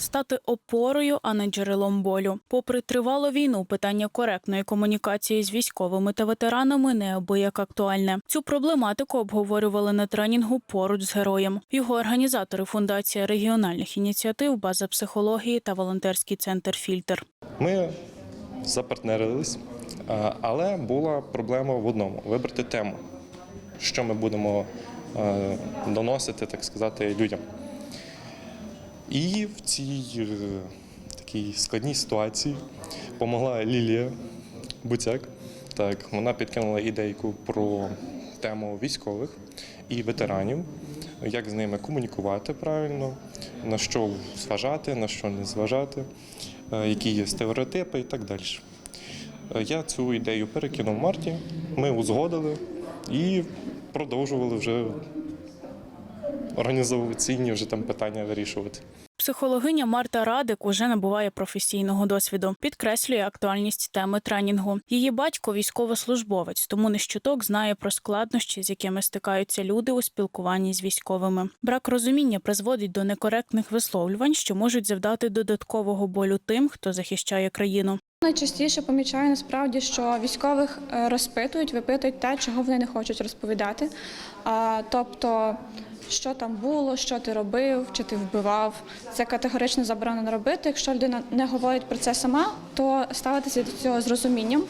стати опорою, а не джерелом болю. Попри тривалу війну, питання коректної комунікації з військовими та ветеранами неабияк актуальне. Цю проблематику обговорювали на тренінгу поруч з героєм. Його організатори фундація регіональних ініціатив, база психології та волонтерський центр Фільтр. Ми запартнерились, е, але була проблема в одному вибрати тему, що ми будемо е, доносити, так сказати, людям. І в цій е, такій складній ситуації допомогла Лілія Буцяк. Так, вона підкинула ідейку про тему військових і ветеранів, як з ними комунікувати правильно, на що зважати, на що не зважати, е, які є стереотипи і так далі. Е, Я цю ідею перекинув Марті, ми узгодили і продовжували вже організаційні вже там питання вирішувати. Психологиня Марта Радик уже набуває професійного досвіду, підкреслює актуальність теми тренінгу. Її батько військовослужбовець, тому не щуток знає про складнощі, з якими стикаються люди у спілкуванні з військовими. Брак розуміння призводить до некоректних висловлювань, що можуть завдати додаткового болю тим, хто захищає країну. Найчастіше помічаю насправді, що військових е, розпитують, випитують те, чого вони не хочуть розповідати. А, тобто, що там було, що ти робив, чи ти вбивав. Це категорично заборонено робити. Якщо людина не говорить про це сама, то ставитися до цього з розумінням.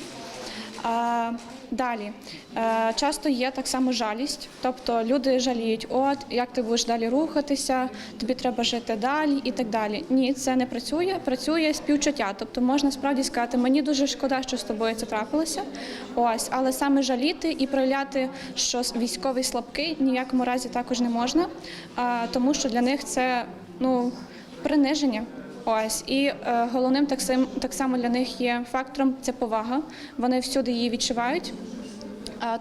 Далі Е, часто є так само жалість, тобто люди жаліють, от як ти будеш далі рухатися, тобі треба жити далі і так далі. Ні, це не працює. Працює співчуття. Тобто можна справді сказати, мені дуже шкода, що з тобою це трапилося. Ось, але саме жаліти і проявляти, що військовий слабкий ні в якому разі також не можна, тому що для них це ну приниження. Ось і е, головним так сам так само для них є фактором це повага. Вони всюди її відчувають.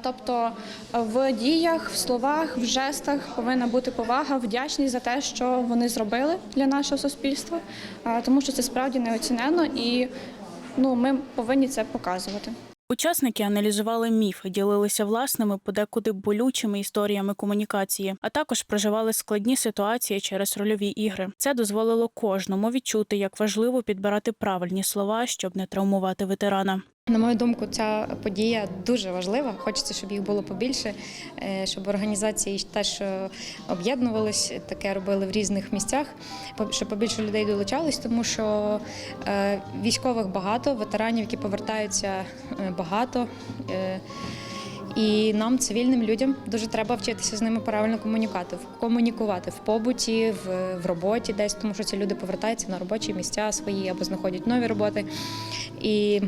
Тобто в діях, в словах, в жестах повинна бути повага, вдячність за те, що вони зробили для нашого суспільства, тому що це справді неоцінено і ну, ми повинні це показувати. Учасники аналізували міфи, ділилися власними, подекуди болючими історіями комунікації, а також проживали складні ситуації через рольові ігри. Це дозволило кожному відчути, як важливо підбирати правильні слова, щоб не травмувати ветерана. На мою думку, ця подія дуже важлива. Хочеться, щоб їх було побільше, е, щоб організації теж об'єднувались, таке робили в різних місцях, щоб побільше людей долучались, тому що е, військових багато, ветеранів, які повертаються, е, багато. І нам, цивільним людям, дуже треба вчитися з ними правильно комунікувати, комунікувати в побуті, в, в роботі десь, тому що ці люди повертаються на робочі місця свої або знаходять нові роботи. І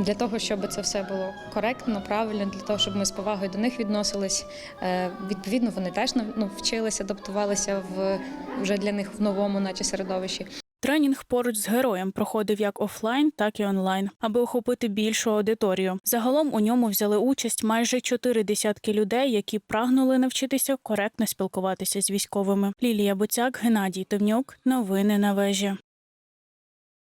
для того, щоб це все було коректно, правильно, для того, щоб ми з повагою до них відносились. е, Відповідно, вони теж ну, вчилися, адаптувалися в вже для них в новому, наче середовищі. Тренінг поруч з героєм проходив як офлайн, так і онлайн, аби охопити більшу аудиторію. Загалом у ньому взяли участь майже чотири десятки людей, які прагнули навчитися коректно спілкуватися з військовими. Лілія Буцяк, Геннадій Товнюк. Новини на вежі.